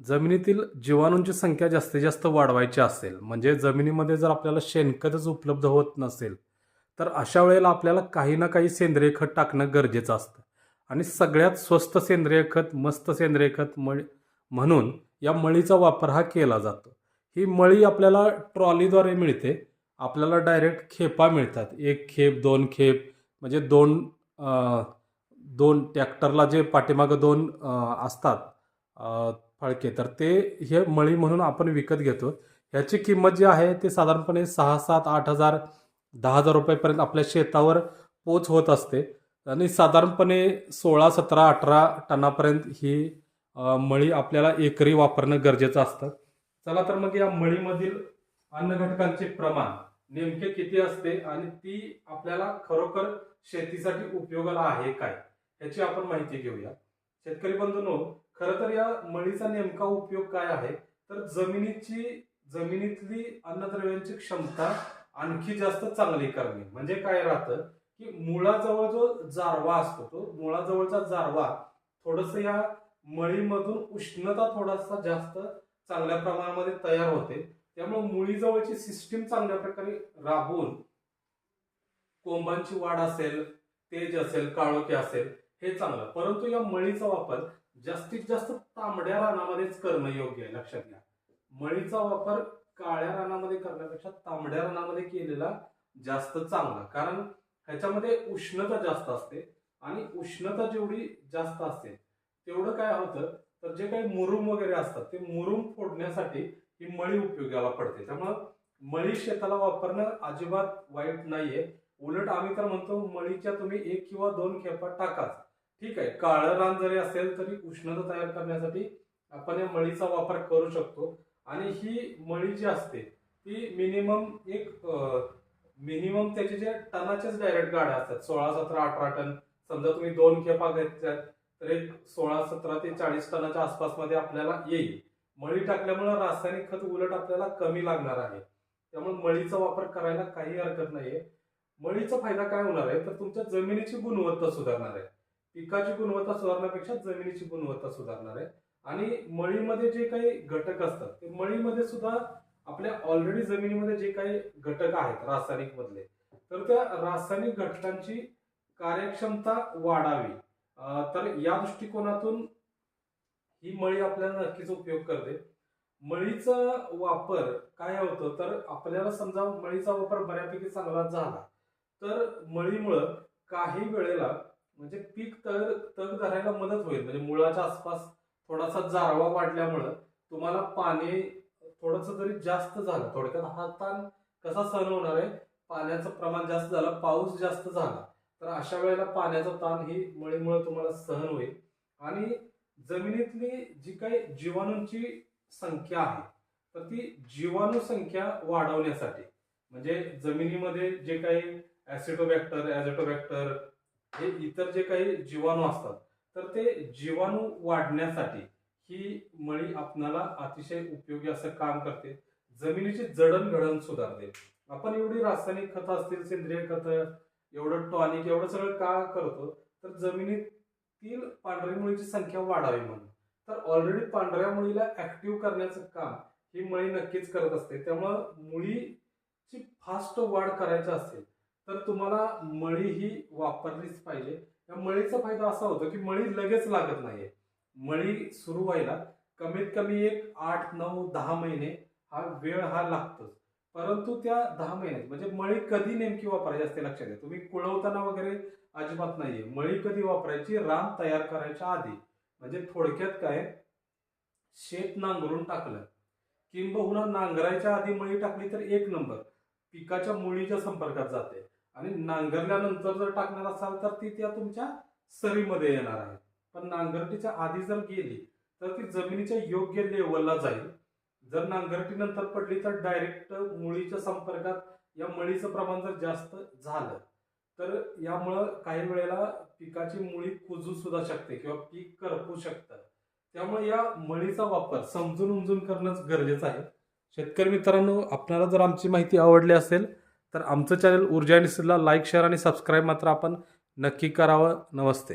जमिनीतील जीवाणूंची संख्या जास्तीत जास्त वाढवायची असेल म्हणजे जमिनीमध्ये जर आपल्याला शेणखतच उपलब्ध होत नसेल तर अशा वेळेला आपल्याला काही ना काही सेंद्रिय खत टाकणं गरजेचं असतं. आणि सगळ्यात स्वस्त सेंद्रिय खत मस्त सेंद्रिय खत मळ म्हणून या मळीचा वापर हा केला जातो. ही मळी आपल्याला ट्रॉलीद्वारे मिळते. आपल्याला डायरेक्ट खेपा मिळतात. एक खेप दोन खेप म्हणजे दोन दोन ट्रॅक्टरला जे पाठीमागं दोन असतात फळके. तर ते हे मळी म्हणून आपण विकत घेतो. ह्याची किंमत जी आहे ते साधारणपणे सहा सात आठ हजार दहा हजार रुपयेपर्यंत आपल्या शेतावर पोच होत असते. आणि साधारणपणे सोळा सतरा अठरा टनापर्यंत ही मळी आपल्याला एकरी वापरणं गरजेचं असतं. चला तर मग या मळीमधील अन्न घटकांचे प्रमाण नेमके किती असते आणि ती आपल्याला खरोखर शेतीसाठी उपयोगाला आहे काय याची आपण माहिती घेऊया. शेतकरी बंधूंनो खरं तर या मळीचा नेमका उपयोग काय आहे? तर जमिनीची जमिनीतली अन्नद्रव्यांची क्षमता आणखी जास्त चांगली करणे. म्हणजे काय राहतं? की मुळाजवळ जो जारवा असतो तो मुळाजवळचा जारवा थोडस या मळीमधून उष्णता थोडासा जास्त चांगल्या प्रमाणामध्ये तयार होते. त्यामुळे मुळीजवळची सिस्टीम चांगल्या प्रकारे राबवून कोंबांची वाढ असेल तेज असेल काळोखी असेल हे चांगलं. परंतु या मळीचा वापर जास्तीत जास्त तांबड्या रानामध्येच करणं योग्य आहे लक्षात घ्या. मळीचा वापर काळ्या रानामध्ये करण्यापेक्षा तांबड्या रानामध्ये केलेला जास्त चांगला. कारण ह्याच्यामध्ये उष्णता जास्त असते आणि उष्णता जेवढी जास्त असते तेवढं काय होतं तर जे काही मुरुम वगैरे असतात ते मुरुम फोडण्यासाठी ही मळी उपयोगाला पडते. त्यामुळं मळी शेताला वापरणं अजिबात वाईट नाहीये. उलट आम्ही तर म्हणतो मळीच्या तुम्ही एक किंवा दोन खेपा टाकाच. ठीक आहे. काळं रान जरी असेल तरी उष्णता तयार करण्यासाठी आपण या मळीचा वापर करू शकतो. आणि ही मळी जी असते ती मिनिमम एक मिनिमम त्याचे जे टनाच्याच डायरेक्ट गाड्या असतात. सोळा सतरा अठरा टन. समजा तुम्ही दोन खेपा घेतल्यात तर एक सोळा सतरा ते चाळीस टनाच्या आसपासमध्ये आपल्याला येईल. मळी टाकल्यामुळे रासायनिक खत उलट आपल्याला कमी लागणार आहे. त्यामुळे मळीचा वापर करायला काही हरकत नाहीये. मळीचा फायदा काय होणार आहे? तर तुमच्या जमिनीची गुणवत्ता सुधारणार आहे. पिकाची गुणवत्ता सुधारण्यापेक्षा जमिनीची गुणवत्ता सुधारणार आहे. आणि मळीमध्ये जे काही घटक असतात ते मळीमध्ये सुद्धा आपल्या ऑलरेडी जमिनीमध्ये जे काही घटक आहेत रासायनिक मधले तर त्या रासायनिक घटकांची कार्यक्षमता वाढावी. तर या दृष्टिकोनातून ही मळी आपल्याला नक्कीच उपयोग करते. मळीचा वापर काय होतं तर आपल्याला समजा मळीचा वापर बऱ्यापैकी चांगला झाला तर मळीमुळं काही वेळेला वाढायला मदत होईल. म्हणजे मुळाच्या आसपास थोडासा जारवा वाढल्यामुळं तुम्हाला पाणी थोडस जरी जास्त झालं. थोडक्यात हा ताण कसा सहन होणार आहे? पाण्याचं प्रमाण जास्त झालं पाऊस जास्त झाला तर अशा वेळेला पाण्याचा ताण ही मळीमुळे तुम्हाला सहन होईल. आणि जमिनीतली जी काही जीवाणूंची संख्या आहे तर ती जीवाणू संख्या वाढवण्यासाठी म्हणजे जमिनीमध्ये जे काही ऍसिटोबॅक्टर ऍझोटोबॅक्टर हे इतर जे काही जीवाणू असतात तर ते जीवाणू वाढण्यासाठी ही मळी आपणाला अतिशय उपयोगी असं काम करते. जमिनीची जडणघडण सुधारते. आपण एवढी रासायनिक खतं असतील सेंद्रिय खतं एवढं टॉनिक एवढं सगळं का करतो? तर जमिनीतील पांढरी मुळीची संख्या वाढावी म्हणून. तर ऑलरेडी पांढऱ्या मुळीला ऍक्टिव्ह करण्याचं काम ही मळी नक्कीच करत असते. त्यामुळं मुळीची फास्ट वाढ करायची असेल तर तुम्हाला मळी ही वापरलीच पाहिजे. या मळीचा फायदा असा होतो की मळी लगेच लागत नाहीये. मळी सुरू व्हायला कमीत कमी एक आठ नऊ दहा महिने हा वेळ हा लागतोच. परंतु त्या दहा महिन्यात म्हणजे मळी कधी नेमकी वापरायची असते लक्षात घ्या. तुम्ही कुळवताना वगैरे अजिबात नाहीये. मळी कधी वापरायची? रान तयार करायच्या आधी. म्हणजे थोडक्यात काय? शेत नांगरून टाकलं. किंबहुना नांगरायच्या आधी मळी टाकली तर एक नंबर. पिकाच्या मुळीच्या संपर्कात जाते. आणि नांगरल्यानंतर जर टाकणार असाल तर ती त्या तुमच्या सरीमध्ये येणार आहे. पण नांगरटीच्या आधी जर गेली तर ती जमिनीच्या योग्य लेवलला जाईल. जर नांगरटी नंतर पडली तर डायरेक्ट मुळीच्या संपर्कात या मळीचं प्रमाण जर जास्त झालं तर यामुळं काही वेळेला पिकाची मुळी कुजू सुद्धा शकते किंवा पीक करपू शकतं. त्यामुळे या मळीचा वापर समजून उमजून करणंच गरजेचं आहे. शेतकरी मित्रांनो आपल्याला जर आमची माहिती आवडली असेल तर आमचं चॅनल ऊर्जा इंडस्ट्रीला लाईक शेअर आणि सबस्क्राईब मात्र आपण नक्की करावं. नमस्ते.